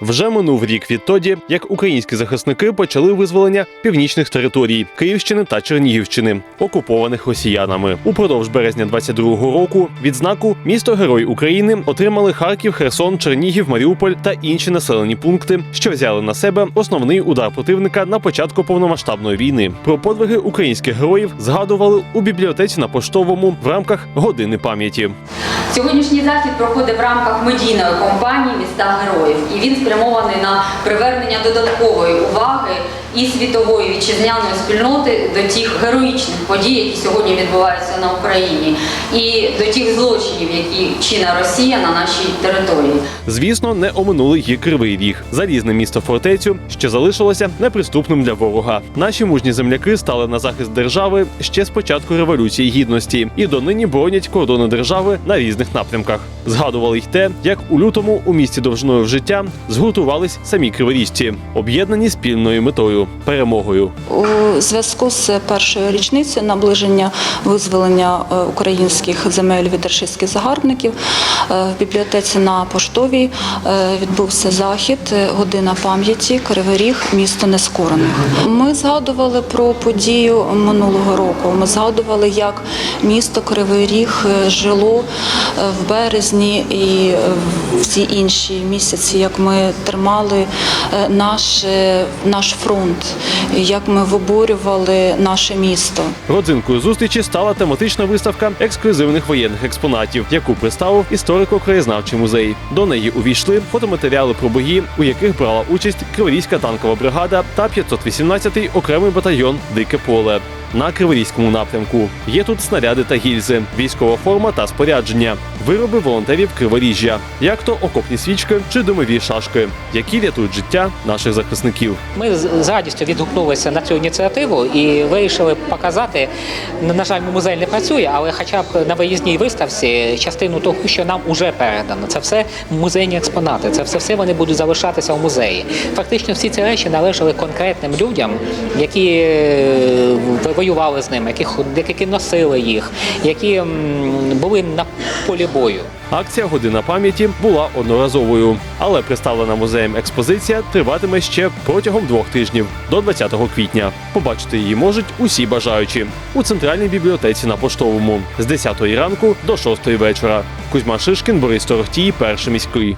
Вже минув рік відтоді, як українські захисники почали визволення північних територій Київщини та Чернігівщини, окупованих росіянами. Упродовж березня 22-го року відзнаку місто Герой України отримали Харків, Херсон, Чернігів, Маріуполь та інші населені пункти, що взяли на себе основний удар противника на початку повномасштабної війни. Про подвиги українських героїв згадували у бібліотеці на поштовому в рамках години пам'яті. Сьогоднішній захід проходить в рамках медійної кампанії Міста Героїв, і він спрямований на привернення додаткової уваги і світової вітчизняної спільноти до тих героїчних подій, які сьогодні відбуваються на Україні, і до тих злочинів, які чинить Росія на нашій території. Звісно, не оминули й кривий ріг, залізне місто фортецю, що залишилося неприступним для ворога. Наші мужні земляки стали на захист держави ще з початку революції гідності і донині боронять кордони держави на різних напрямках. Згадували й те, як у лютому у місті довжиною в життя згуртувались самі криворіжці, об'єднані спільною метою перемогою. У зв'язку з першою річницею наближення визволення е, українських земель від рашистських загарбників е, в бібліотеці на поштовій е, відбувся захід Година пам'яті Кривий Ріг, місто нескорених. Ми згадували про подію минулого року. Ми згадували, як місто Кривий Ріг жило в березні і всі інші місяці, як ми тримали е, наш, е, наш фронт, як ми виборювали наше місто. Родзинкою зустрічі стала тематична виставка ексклюзивних воєнних експонатів, яку представив історико-краєзнавчий музей. До неї увійшли фотоматеріали про бої, у яких брала участь Криворізька танкова бригада та 518-й окремий батальйон Дике поле. На Криворізькому напрямку є тут снаряди та гільзи, військова форма та спорядження, вироби волонтерів Криворіжжя, як то окопні свічки чи димові шашки, які рятують життя наших захисників. Ми з радістю відгукнулися на цю ініціативу і вирішили показати. На жаль, музей не працює, але хоча б на виїзній виставці частину того, що нам вже передано. Це все музейні експонати. Це все все вони будуть залишатися в музеї. Фактично, всі ці речі належали конкретним людям, які е, воювали з ними, які, які носили їх, які були на полі бою. Акція Година пам'яті була одноразовою, але представлена музеєм експозиція триватиме ще протягом двох тижнів до 20 квітня. Побачити її можуть усі бажаючі у центральній бібліотеці на поштовому з 10 ранку до 6 вечора. Кузьма Шишкін, Борис Торохтій, перший міський.